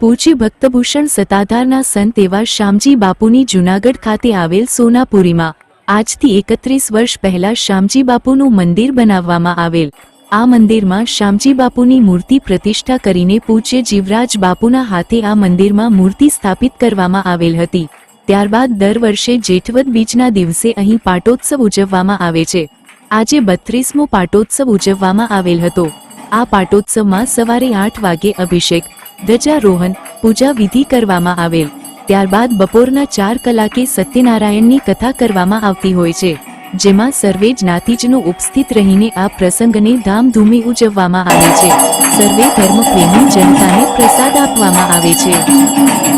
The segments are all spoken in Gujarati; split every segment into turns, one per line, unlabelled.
પૂજ્ય ભક્તભૂષણ સતાધારના સંત એવા શ્યામજી બાપુની જૂનાગઢ ખાતે આવેલ સોનાપુરીમાં આજથી એકત્રીસ વર્ષ પહેલા શ્યામજી બાપુનું મંદિર બનાવવામાં આવેલ. આ મંદિરમાં શ્યામજી બાપુની મૂર્તિ પ્રતિષ્ઠા કરીને પૂજ્ય જીવરાજ બાપુના હાથે આ મંદિરમાં મૂર્તિ સ્થાપિત કરવામાં આવેલ હતી. ત્યારબાદ દર વર્ષે જેઠવદ બીજના દિવસે અહીં પાટોત્સવ ઉજવવામાં આવે છે. આજે બત્રીસમો પાટોત્સવ ઉજવવામાં આવેલ હતો. આ પાટોત્સવમાં સવારે આઠ વાગે અભિષેક ધ્વજારોહણ, પૂજા વિધિ કરવામાં આવેલ. ત્યારબાદ બપોરના ચાર કલાકે સત્યનારાયણની કથા કરવામાં આવતી હોય છે, જેમાં સર્વે જ્ઞાતિજનો ઉપસ્થિત રહીને આ પ્રસંગને ધામધૂમે ઉજવવામાં આવે છે. સર્વે ધર્મપ્રેમી જનતાને પ્રસાદ આપવામાં આવે છે.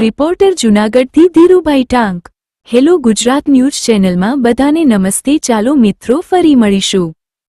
રિપોર્ટર જુનાગઢથી ધીરુભાઈ ટાંક. હેલો ગુજરાત ન્યૂઝ ચેનલમાં બધાને નમસ્તે ચાલો મિત્રો ફરી મળીશું.